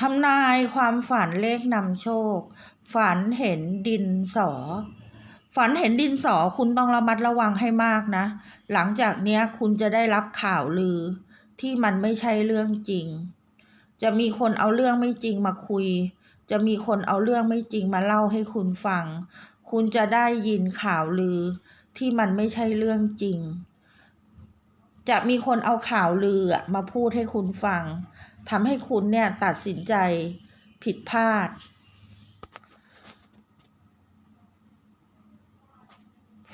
ทำนายความฝันเลขนำโชค ฝันเห็นดินสอ ฝันเห็นดินสอคุณต้องระมัดระวังให้มากนะ หลังจากเนี้ยคุณจะได้รับข่าวลือ ที่มันไม่ใช่เรื่องจริง จะมีคนเอาเรื่องไม่จริงมาคุย จะมีคนเอาเรื่องไม่จริงมาเล่าให้คุณฟัง คุณจะได้ยินข่าวลือ ที่มันไม่ใช่เรื่องจริง จะมีคนเอาข่าวลือมาพูดให้คุณฟัง ทำให้คุณเนี่ยตัดสินใจผิดพลาด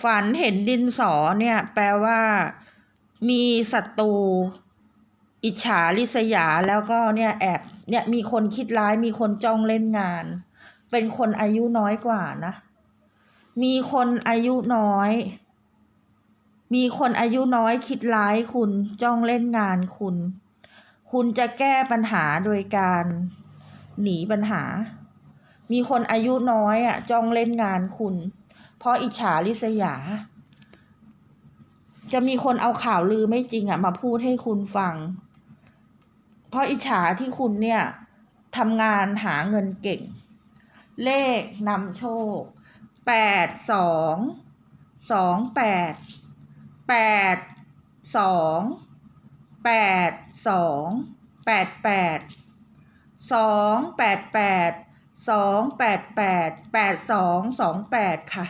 ฝันเห็นดินสอเนี่ยแปลว่า มีศัตรูอิจฉาริษยาแล้วก็เนี่ยแอบเนี่ยมีคนคิดร้ายมีคนจ้องเล่นงาน เป็นคนอายุน้อยกว่านะ มีคนอายุน้อย มีคนอายุน้อยคิดร้ายคุณจ้องเล่นงานคุณ คุณจะแก้ปัญหาโดยการหนีปัญหา มีคนอายุน้อยอะจ้องเล่นงานคุณ เพราะอิจฉาริษยา จะมีคนเอาข่าวลือไม่จริงอะมาพูดให้คุณฟัง เพราะอิจฉาที่คุณเนี่ยทำงานหาเงินเก่ง เลขนำโชคแปดสองสองแปดแปดสอง แปดสองแปดแปดสองแปดแปดสองแปดแปดแปดสองสองแปดค่ะ